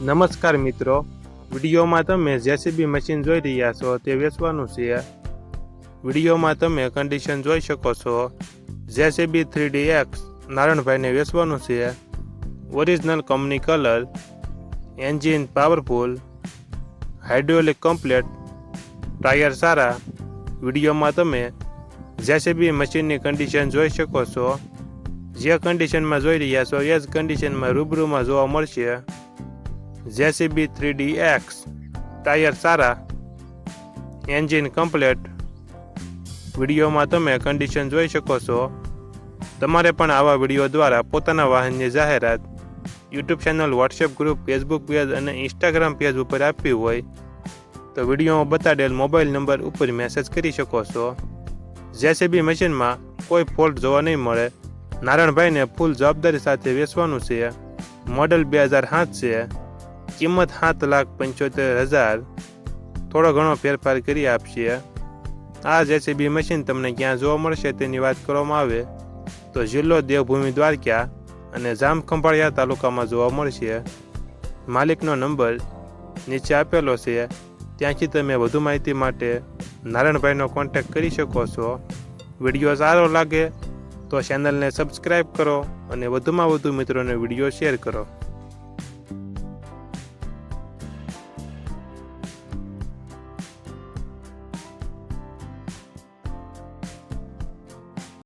નમસ્કાર મિત્રો. વિડીયોમાં તમે જેસીબી મશીન જોઈ રહ્યા છો તે વેચવાનું છે. વિડીયોમાં તમે કન્ડિશન જોઈ શકો છો. જેસીબી થ્રી ડી એક્સ નારણભાઈને વેચવાનું છે. Original company colour engine powerful hydraulic complete tyre સારા. વિડીયોમાં તમે જેસીબી મશીનની કન્ડિશન જોઈ શકો છો. જે કન્ડિશનમાં જોઈ રહ્યા છો એ જ કન્ડિશનમાં રૂબરૂમાં જોવા મળશે. JCB three D X, tyre સારા, એન્જિન કમ્પ્લેટ. વિડીયોમાં તમે કન્ડિશન જોઈ શકો છો. તમારે પણ આવા વીડિયો દ્વારા પોતાના વાહનની જાહેરાત YouTube channel WhatsApp group Facebook page અને ઇન્સ્ટાગ્રામ પેજ ઉપર આપવી હોય, તો વિડીયોમાં બતાડેલ મોબાઈલ નંબર ઉપર મેસેજ કરી શકો છો. જેસીબી મશીનમાં કોઈ ફોલ્ટ જોવા નહીં મળે. નારાયણભાઈને ફૂલ જવાબદારી સાથે વેચવાનું છે. મોડલ બે હજાર સાત છે. કિંમત સાત લાખ પંચોતેર હજાર. થોડો ઘણો ફેરફાર કરી આપશે આ જેસીબી મશીન તમને ક્યાં જોવા મળશે તેની વાત કરવામાં આવે. તો જિલ્લો દેવભૂમિ દ્વારકા અને જામખંભાળિયા તાલુકામાં જોવા મળશે. માલિકનો નંબર નીચે આપેલો છે. ત્યાંથી તમે વધુ માહિતી માટે નારાયણભાઈનો કોન્ટેક્ટ કરી શકો છો. વીડિયો સારો લાગે તો ચેનલને સબસ્ક્રાઈબ કરો અને વધુમાં વધુ મિત્રોને વીડિયો શેર કરો.